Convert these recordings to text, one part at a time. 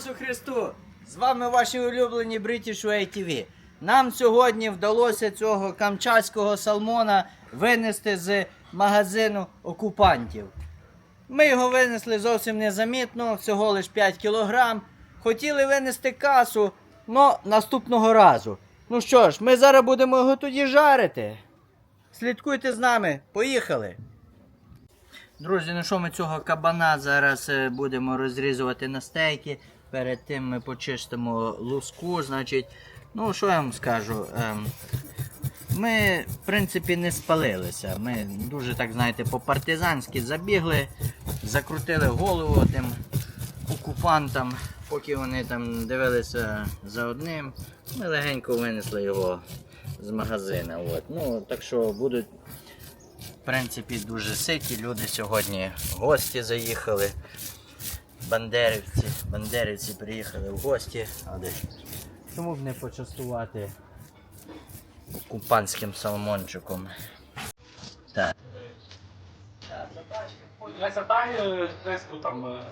Ісусу Христу! З вами ваші улюблені British Way TV. Нам сьогодні вдалося цього камчатського салмона винести з магазину окупантів. Ми його винесли зовсім незамітно, всього лише 5 кілограм. Хотіли винести касу, але наступного разу. Ну що ж, ми зараз будемо його тоді жарити. Слідкуйте з нами, поїхали! Друзі, ну що ми цього кабана зараз е, будемо розрізувати на стейки. Перед тим ми почистимо луску. Значить, ну що я вам скажу? Ем, ми, в принципі, не спалилися. Ми дуже, так знаєте, по-партизанськи забігли, закрутили голову тим окупантам, поки вони там дивилися за одним. Ми легенько винесли його з магазина. От. Ну, так що будуть в принципі, дуже ситі. Люди сьогодні гості заїхали. Бандерівці, бандерівці приїхали в гості. Але чому б не почастувати купанським салмончиком? Так. Десь там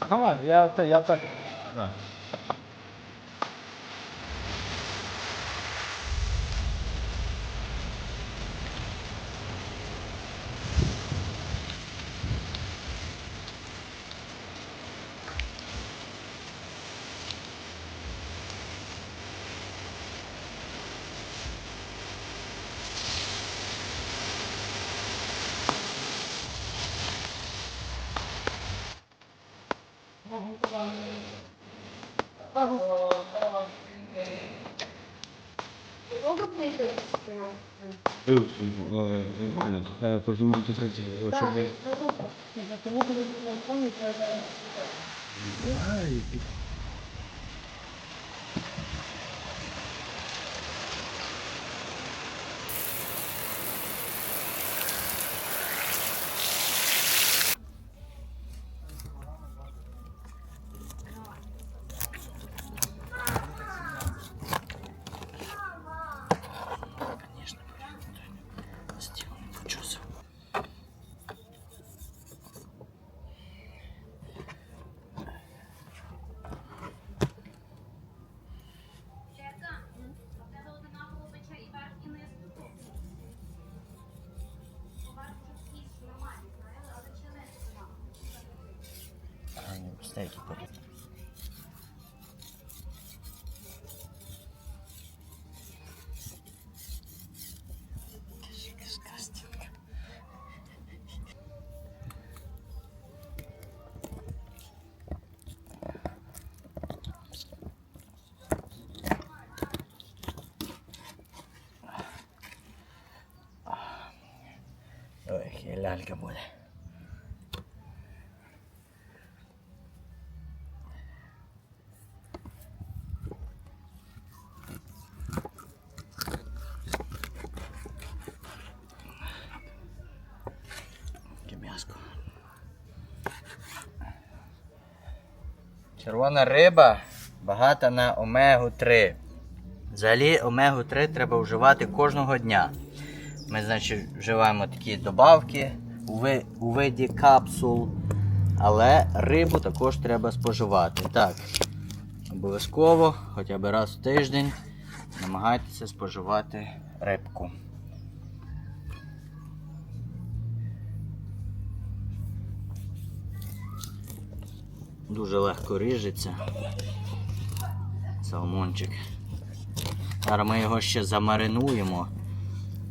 Come on. Yeah, I'll tell you. I'll tell you. Я висиплю. Вань. Давай, я, те- я так. Да. Конечно, А, ну, стейки потім. Disgusting. Ой, яка лялька буде. Яке м'яско. Червона риба багата на омегу-3. Взагалі омегу-3 треба вживати кожного дня. Ми, значить, вживаємо такі добавки у виді капсул. Але рибу також треба споживати. Так, обов'язково, хоча б раз в тиждень намагайтеся споживати рибку. Дуже легко ріжеться. Салмончик. Зараз ми його ще замаринуємо.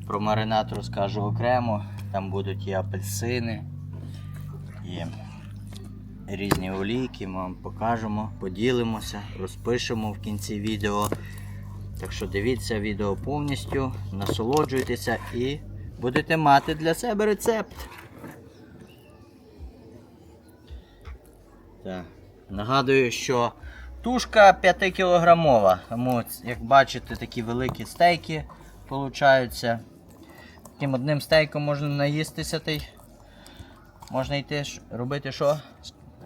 Про маринад розкажу окремо. Там будуть і апельсини, і різні олійки. Ми вам покажемо, поділимося, розпишемо в кінці відео. Так що дивіться відео повністю, насолоджуйтеся і будете мати для себе рецепт. Так. Нагадую, що тушка 5 кілограмова. Тому, як бачите, такі великі стейки получаються. Таким одним стейком можна наїстися та й можна йти робити що?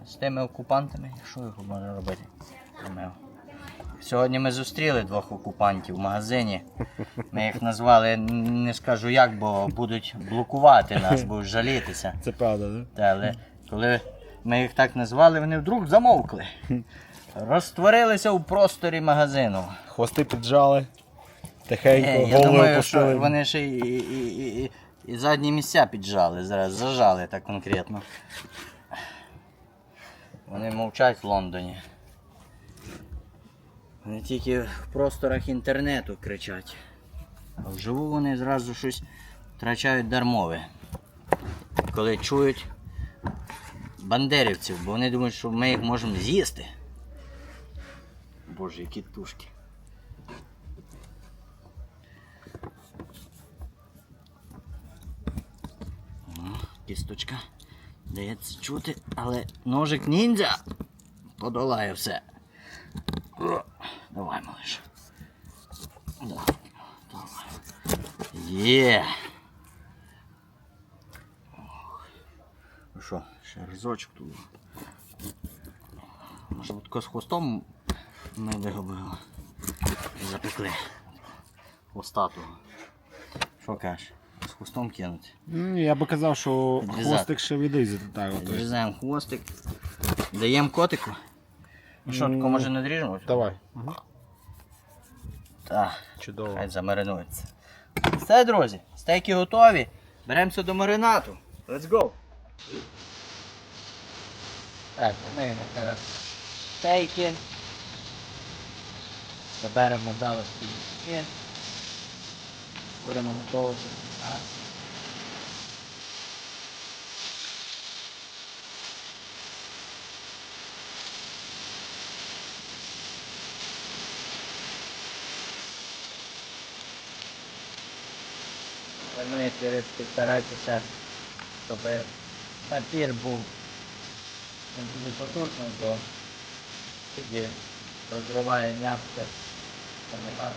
З, тими окупантами? Що їх можна робити? Сьогодні ми зустріли двох окупантів в магазині. Ми їх назвали, не скажу як, бо будуть блокувати нас, будуть жалітися. Це правда, да? Але коли ми їх так назвали, вони вдруг замовкли. Розтворилися у просторі магазину. Хвости піджали, тихенько, Е, Я голови думаю, що опустили. вони ще і, і, і, і, і задні місця піджали, зараз зажали так конкретно. Вони мовчать в Лондоні. Вони тільки в просторах інтернету кричать. А вживу вони зразу щось втрачають дармове. Коли чують бандерівців, бо вони думають, що ми їх можемо з'їсти. Боже, які тушки. Кісточка. Дається чути, але ножик ніндзя подолає все. Давай, малиш. Да, давай. Є. Ох. Ну що, ще тут. Може тако з хвостом ми вигубили. Запекли. Хвостатого. Що кажеш? З хвостом кинути. М, Я би казав, що Відрізати. хвостик ще відрізати. Так, от. Відрізаємо хвостик. Даємо котику. Ну що, тако Ну, може надріжемо? Давай. Угу. Так, Чудово. хай замаринується. Все, друзі, стейки готові. Беремося до маринату. Let's go. Так, ми е, стейки. Заберемо дали стійки. Будемо готувати. Так. Ви старайтеся, щоб папір був не дуже потужний, бо тоді розриває м'ясо. Це не гарно.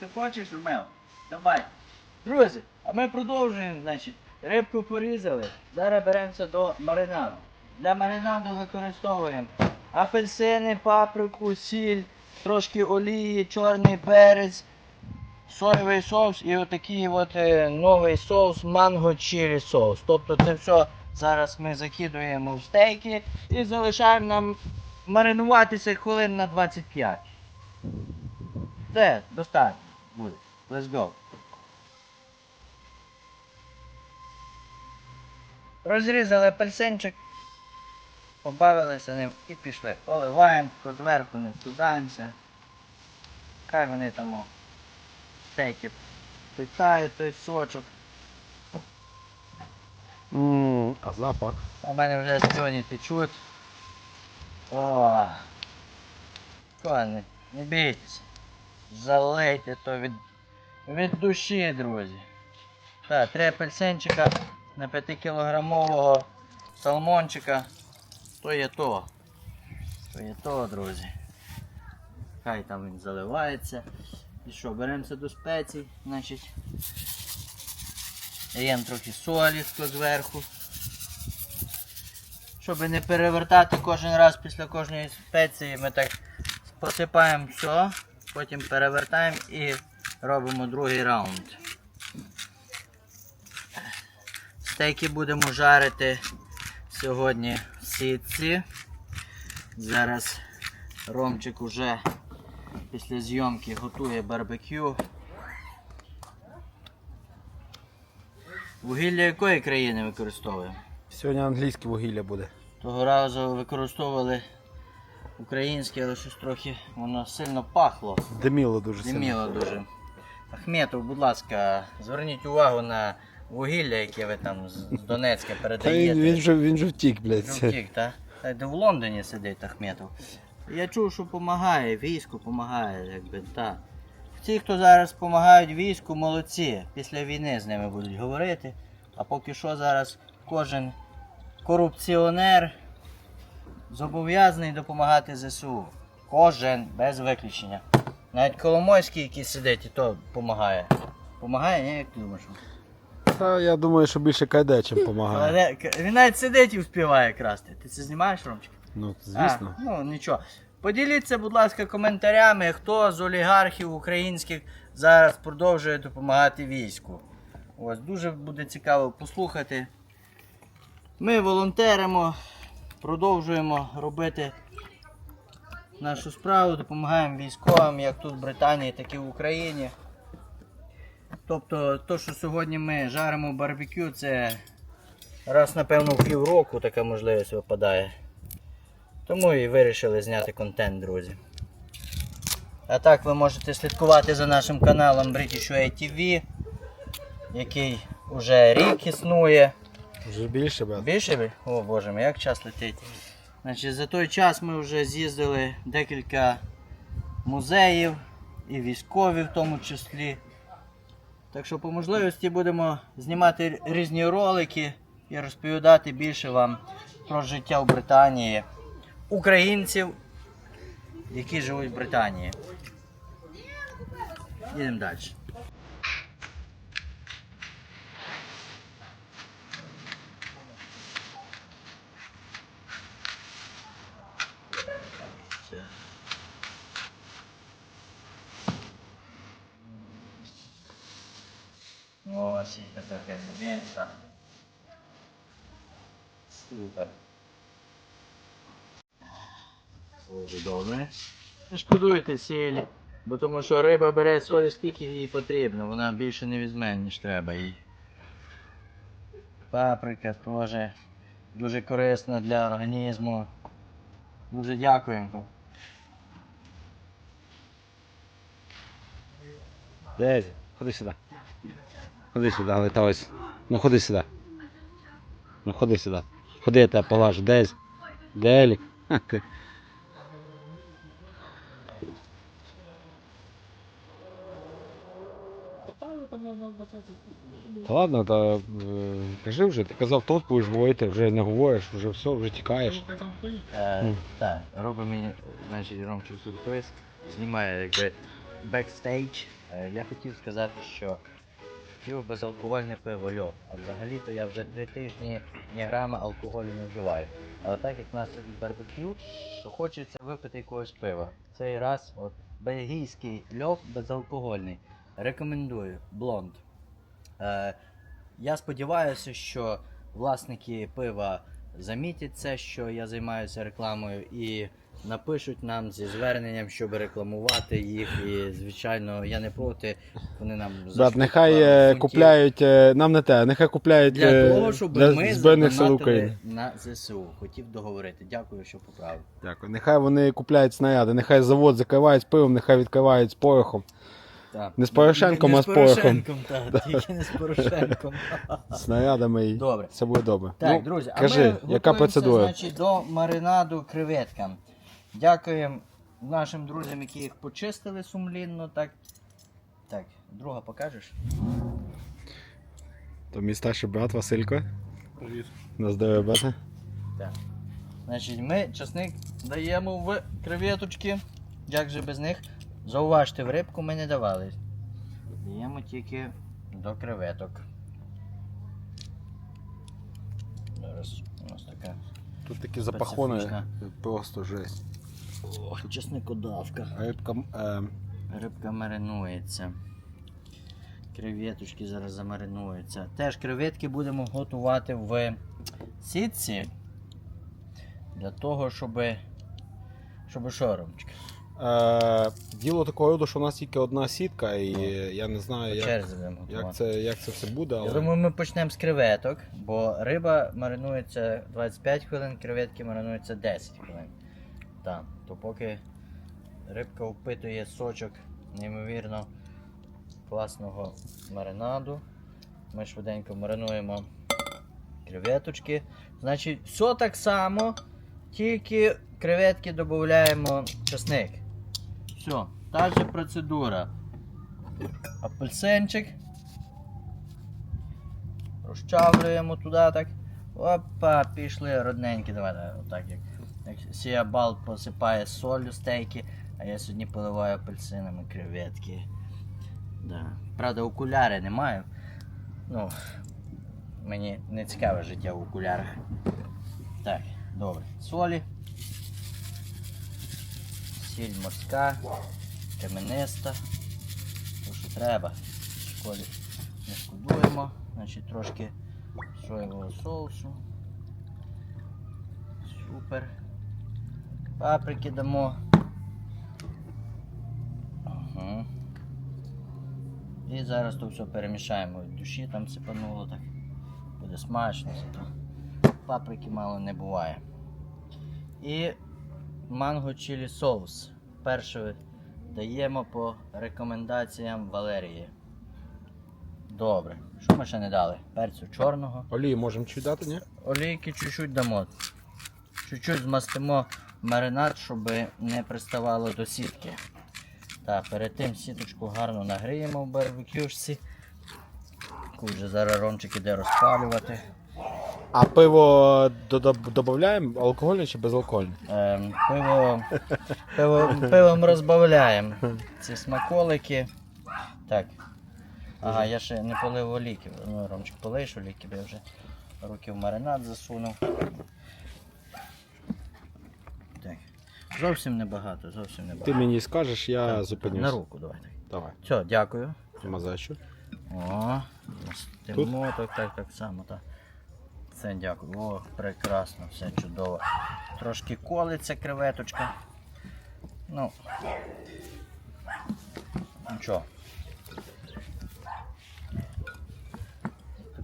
Ти хочеш, Ромео? Давай. Друзі, а ми продовжуємо, значить, рибку порізали. Зараз беремося до маринаду. Для маринаду використовуємо апельсини, паприку, сіль, трошки олії, чорний перець, соєвий соус і отакий от е, новий соус манго чилі соус. Тобто це все зараз ми закидуємо в стейки і залишаємо нам маринуватися хвилин на 25. Все, достатньо буде. Let's go. Розрізали апельсинчик, побавилися ним і пішли. Поливаємо зверху, не вкидаємося. Хай вони там о, питають той сочок. М, А запах. У мене вже сльоні течуть. О, Кони, не бійтеся. Залейте то від, від душі, друзі. Так, три апельсинчика на 5 кілограмового салмончика. То є то. То є то, друзі. Хай там він заливається. І що, беремося до спецій, значить. Даємо трохи солі зверху. Щоб не перевертати кожен раз після кожної спеції, ми так посипаємо все, потім перевертаємо і робимо другий раунд. Стейки будемо жарити сьогодні в сітці. Зараз Ромчик уже після зйомки готує барбекю. Вугілля якої країни використовуємо? Сьогодні англійське вугілля буде. Того разу використовували українське, але щось трохи воно сильно пахло. Диміло дуже сильно. Диміло дуже. Ахметов, будь ласка, зверніть увагу на вугілля, яке ви там з з Донецька Та він, передаєте. він, же, він же втік, блядь. Вже втік, та? Та де в Лондоні сидить Ахметов. Я чув, що допомагає, війську допомагає, якби та. Ті, хто зараз допомагають війську, молодці. Після війни з ними будуть говорити. А поки що зараз кожен корупціонер зобов'язаний допомагати ЗСУ. Кожен без виключення. Навіть Коломойський, який сидить, і то допомагає. Помагає, ні? Як ти думаєш? Та я думаю, що більше кайде, чим допомагає. Але к- він навіть сидить і вспіває красти. Ти це знімаєш, Ромчик? Ну, звісно. А, ну нічого. Поділіться, будь ласка, коментарями, хто з олігархів українських зараз продовжує допомагати війську. Ось дуже буде цікаво послухати. Ми волонтеримо, продовжуємо робити нашу справу, допомагаємо військовим, як тут в Британії, так і в Україні. Тобто, то, що сьогодні ми жаримо барбекю, це раз, напевно, в півроку така можливість випадає. Тому і вирішили зняти контент, друзі. А так ви можете слідкувати за нашим каналом British Way TV, який вже рік існує. Вже більше, брат. Більше? О боже мій, як час летить. Значить, за той час ми вже з'їздили декілька музеїв і військові в тому числі. Так що по можливості будемо знімати різні ролики і розповідати більше вам про життя в Британії українців, які живуть в Британії. Їдемо далі. Ось і таке місце. Супер. Дуже добре. Не шкодуйте сілі, бо тому що риба бере солі скільки їй потрібно, вона більше не візьме, ніж треба їй. Паприка теж дуже корисна для організму. Дуже дякуємо. Дезі, ходи сюди. Ходи сюди, летавець. Ну ходи сюди. Ну ходи сюди. Ходи, я тебе поглажу. Дезі. Делі. Та ладно, та е, кажи вже, ти казав, тут будеш говорити, вже не говориш, вже все, вже тікаєш. Е, так, робить мені, значить, Ромчик сюрприз, знімає якби бекстейдж. Е, я хотів сказати, що пиво безалкогольне пиво льо. А взагалі-то я вже три тижні ні грама алкоголю не вживаю. Але так як в нас тут барбекю, то хочеться випити якогось пива. Цей раз от бельгійський льов безалкогольний. Рекомендую, блонд. Е, я сподіваюся, що власники пива замітять це, що я займаюся рекламою, і напишуть нам зі зверненням, щоб рекламувати їх. І, звичайно, я не проти. Вони нам Брат, нехай е, фунтів купляють, е, нам не те, нехай купляють для е, того, щоб для ми Збройних сил задонатили на ЗСУ. Хотів договорити. Дякую, що поправив. Дякую. Нехай вони купляють снаряди, нехай завод закривають з пивом, нехай відкривають з порохом. Так. Не з Порошенком, а з з порохом. Порошенком, так, тільки не з Порошенком. Снарядами і Добре. все буде добре. Так, ну, друзі, а кажи, ми яка готуємося, процедура? Значить, до маринаду креветкам. Дякуємо нашим друзям, які їх почистили сумлінно. Так, так друга покажеш? То мій старший брат Василько. Привіт. На здоров'я, брате. Значить, ми часник даємо в креветочки. Як же без них? Зауважте, в рибку ми не давали. Даємо тільки до креветок. Зараз у нас така Тут такі запахони, просто жесть. Ох, чесникодавка. Рибка е, Рибка маринується. Креветочки зараз замаринуються. Теж креветки будемо готувати в сітці. Для того, щоб. Щоб що, Ромчик? Е, діло такого роду, що у нас тільки одна сітка, і я не знаю, По як, черзі будемо готувати. як, це, як це все буде, але Я думаю, ми почнемо з креветок, бо риба маринується 25 хвилин, креветки маринуються 10 хвилин. Так, то поки рибка впитує сочок неймовірно класного маринаду. Ми швиденько маринуємо креветочки. Значить, все так само, тільки креветки додаємо чесник. Все, та же процедура. Апельсинчик. Розчавлюємо туди так. Опа, пішли родненькі. Давай, давай, отак як. як Сіабал посипає солью стейки, а я сьогодні поливаю апельсинами креветки. Да. Правда, окуляри не маю. Ну, мені не цікаве життя в окулярах. Так, добре. Солі. Сіль морська, камениста. То, що треба. В школі не шкодуємо. Значить, трошки соєвого соусу. Супер. Паприки дамо. Ага. І зараз то все перемішаємо. Від душі там сипануло так. Буде смачно. Паприки мало не буває. І манго чилі соус. Перше даємо по рекомендаціям Валерії. Добре. Що ми ще не дали? Перцю чорного. Олії можемо чуть дати, ні? Олійки чуть-чуть дамо. Чуть-чуть змастимо маринад, щоб не приставало до сітки. Так, перед тим сіточку гарно нагріємо в барбекюшці. Яку вже зараз Ромчик іде розпалювати. А пиво додаємо алкогольне чи безалкогольне? Ем, пиво, пиво, пивом розбавляємо ці смаколики. Так. Ага, я ще не полив оліки. Ну, Ромчик полиш оліки, бо я вже руки в маринад засунув. Так. Зовсім небагато, зовсім Ти мені скажеш, я Так, зупинюсь. На руку давай. Давай, Все, дякую. мазачу. О, мастимо так, так, так само, так. Все, дякую. О, прекрасно, все чудово. Трошки колиться креветочка. Ну. Нічого.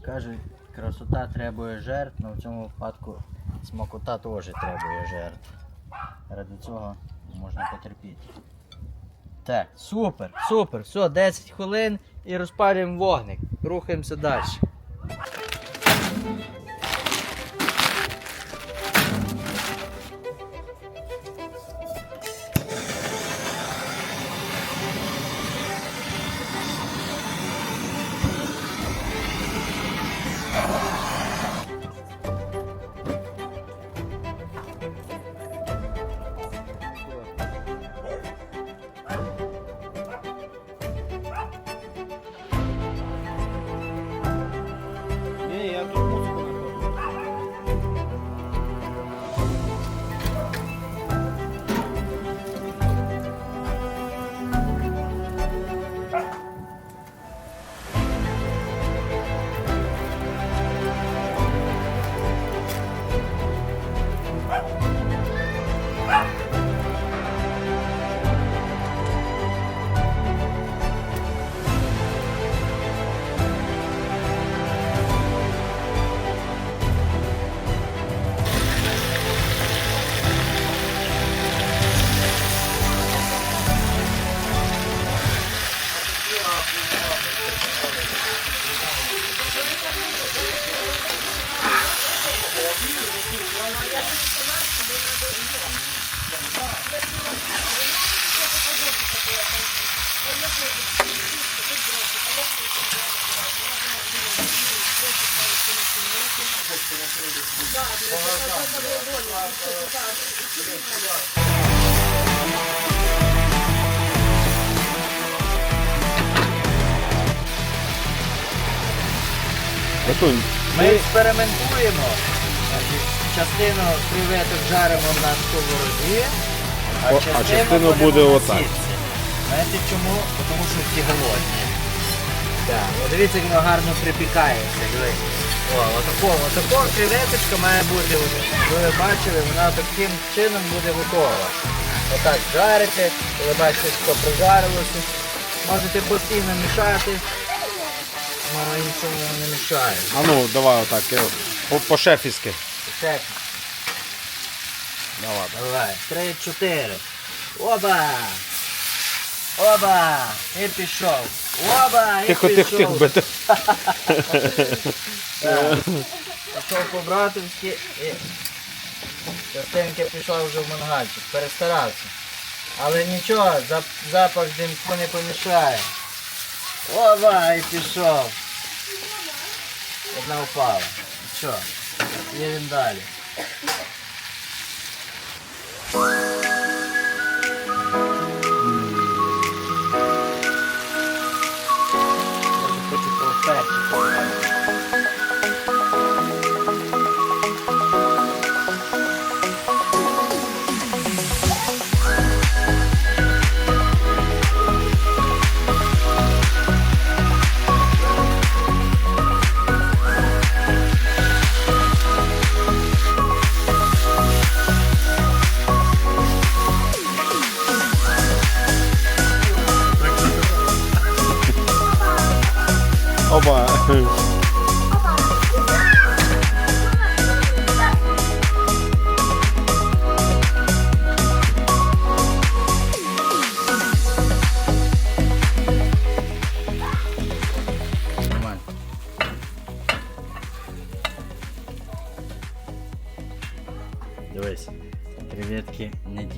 Кажуть, красота требує жертв, але в цьому випадку смакота теж требує жертв. Ради цього можна потерпіти. Так, супер, супер. Все, 10 хвилин і розпалюємо вогник. Рухаємося далі. Ми експериментуємо. Частину креветок жаримо на сковороді, а О, а частину, частину будемо буде на отак. сітці. Знаєте чому? Тому що всі голодні. Так, от дивіться, як воно гарно припікається. Дивись. О, отако, отако креветочка має бути. от, Ви бачили, вона таким чином буде готова. Отак жарите, коли бачите, що прижарилося. Можете постійно мішати. Мама нічого не мішає. а ну давай отак, е, по- по-шефівськи. Все. Давай. Давай, три, чотири. Оба! Оба! І пішов. Оба! І Тихо, пішов. тихо, тихо. Так. Пішов по-братовськи і частинки пішов вже в мангальчик. Перестарався. Але нічого, запах димку не помішає. Оба! І пішов. Одна впала. Що? Їдемо далі.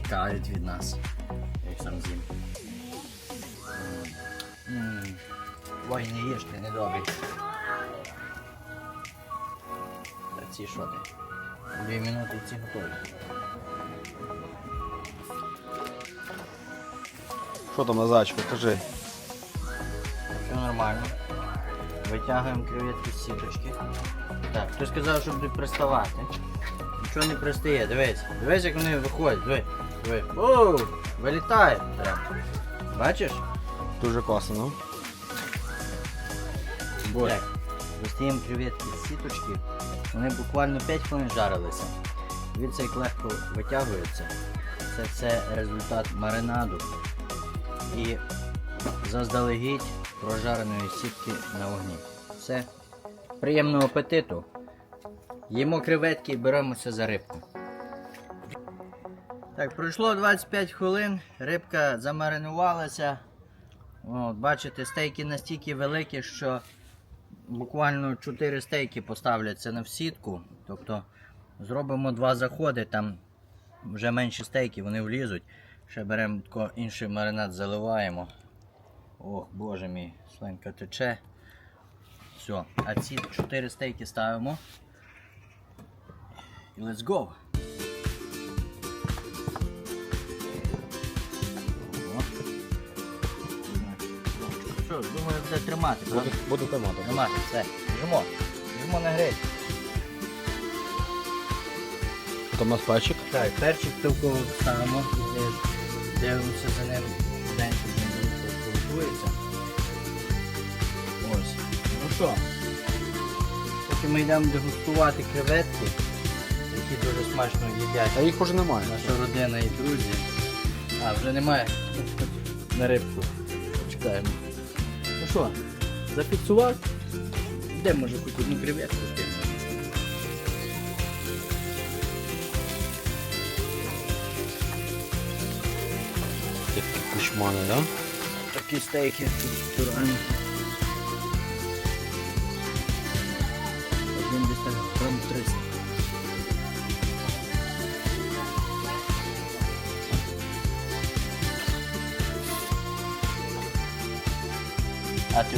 Тікають від нас. Як сам з'їм. Ой, не їж, ти недобрий. Та ці що ти? Дві минути ці готові. Що там на зачку, кажи. Все нормально. Витягуємо креветки з сіточки. Так, хтось сказав, щоб не приставати. Нічого не пристає, дивись. Дивись, як вони виходять, диви. Диви. Оу, вилітає. Прям. Бачиш? Дуже класно, ну. Достаємо креветки з сіточки. Вони буквально 5 хвилин жарилися. Дивіться, як легко витягується. Це все результат маринаду. І заздалегідь прожареної сітки на вогні. Все. Приємного апетиту. Їмо креветки і беремося за рибку. Так, пройшло 25 хвилин, рибка замаринувалася. От, бачите, стейки настільки великі, що буквально 4 стейки поставляться на сітку. Тобто зробимо два заходи, там вже менші стейки, вони влізуть. Ще беремо інший маринад, заливаємо. Ох, боже мій, слинка тече. Все, а ці 4 стейки ставимо. І let's go! Що, думаю, буде тримати. Буду, правда? буду тримати. Тримати, все. Жимо. Жимо на гриль. Там у нас пальчик. Так, перчик тільки ставимо, дивимося за ним день, він готується. Ось. Ну що, поки ми йдемо дегустувати креветки, які дуже смачно їдять А їх уже немає. наша родина і друзі. А, вже немає на рибку. Чекаємо. Ну що, зафіксував? Де може хоч одну креветку кинути? Такі кушмани, да? Такі стейки тут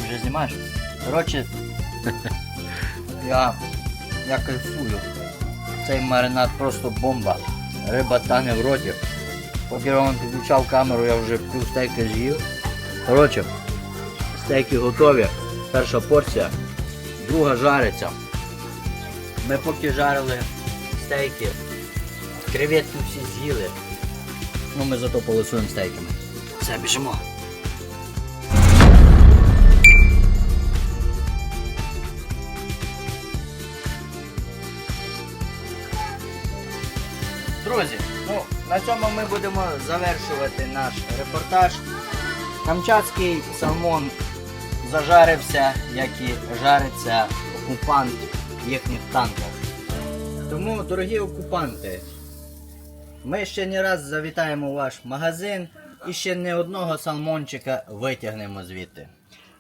вже знімаєш? Коротше, я, я кайфую. Цей маринад просто бомба. Риба тане в роті. Поки Роман підключав камеру, я вже пів стейка з'їв. Коротше, стейки готові. Перша порція, друга жариться. Ми поки жарили стейки, креветки всі з'їли. Ну ми зато полосуємо стейками. Все, біжимо. Друзі, ну на цьому ми будемо завершувати наш репортаж. Камчатський салмон зажарився, як і жариться окупант в їхніх танках. Тому, дорогі окупанти, Ми ще не раз завітаємо у ваш магазин і ще не одного салмончика витягнемо звідти.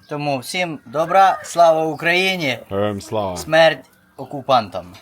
Тому всім добра, слава Україні, Героям слава. смерть окупантам.